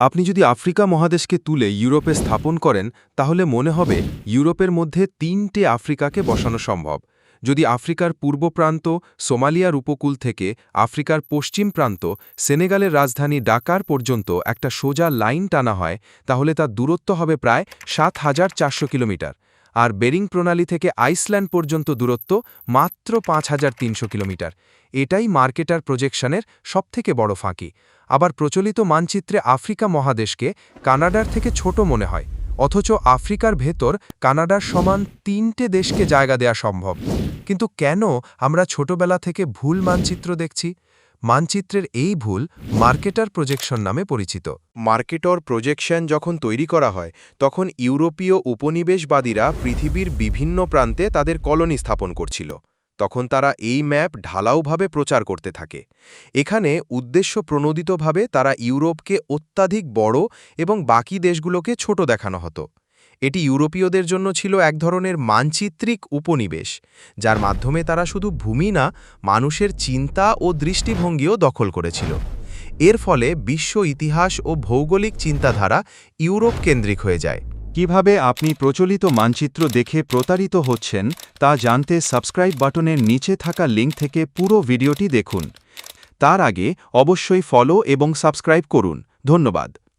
আপনি যদি আফ্রিকা মহাদেশকে তুলে ইউরোপে স্থাপন করেন, তাহলে মনে হবে ইউরোপের মধ্যে তিনটে আফ্রিকাকে বসানো সম্ভব। যদি আফ্রিকার পূর্ব প্রান্ত, সোমালিয়ার উপকূল থেকে আফ্রিকার পশ্চিম প্রান্ত, সেনেগালের রাজধানী ডাকার পর্যন্ত একটা সোজা লাইন টানা হয়, তাহলে তার দূরত্ব হবে প্রায় সাত হাজার চারশো কিলোমিটার। আর বেরিং প্রণালী থেকে আইসল্যান্ড পর্যন্ত দূরত্ব মাত্র পাঁচ হাজার তিনশো কিলোমিটার। এটাই মার্কেটার প্রজেকশনের সবথেকে বড় ফাঁকি। আবার প্রচলিত মানচিত্রে আফ্রিকা মহাদেশকে কানাডার থেকে ছোট মনে হয়, অথচ আফ্রিকার ভেতর কানাডার সমান তিনটে দেশকে জায়গা দেয়া সম্ভব। কিন্তু কেন আমরা ছোটবেলা থেকে ভুল মানচিত্র দেখছি? মানচিত্রের এই ভুল মার্কেটার প্রজেকশন নামে পরিচিত। মার্কেটর প্রজেকশন যখন তৈরি করা হয়, তখন ইউরোপীয় উপনিবেশবাদীরা পৃথিবীর বিভিন্ন প্রান্তে তাদের কলোনি স্থাপন করছিল। তখন তারা এই ম্যাপ ঢালাওভাবে প্রচার করতে থাকে। এখানে উদ্দেশ্য প্রণোদিতভাবে তারা ইউরোপকে অত্যাধিক বড় এবং বাকি দেশগুলোকে ছোট দেখানো হতো। এটি ইউরোপীয়দের জন্য ছিল এক ধরনের মানচিত্রিক উপনিবেশ, যার মাধ্যমে তারা শুধু ভূমি না, মানুষের চিন্তা ও দৃষ্টিভঙ্গিও দখল করেছিল। এর ফলে বিশ্ব ইতিহাস ও ভৌগোলিক চিন্তাধারা ইউরোপ কেন্দ্রিক হয়ে যায়। কীভাবে আপনি প্রচলিত মানচিত্র দেখে প্রতারিত হচ্ছেন, তা জানতে সাবস্ক্রাইব বাটনের নিচে থাকা লিঙ্ক থেকে পুরো ভিডিওটি দেখুন। তার আগে অবশ্যই ফলো এবং সাবস্ক্রাইব করুন। ধন্যবাদ।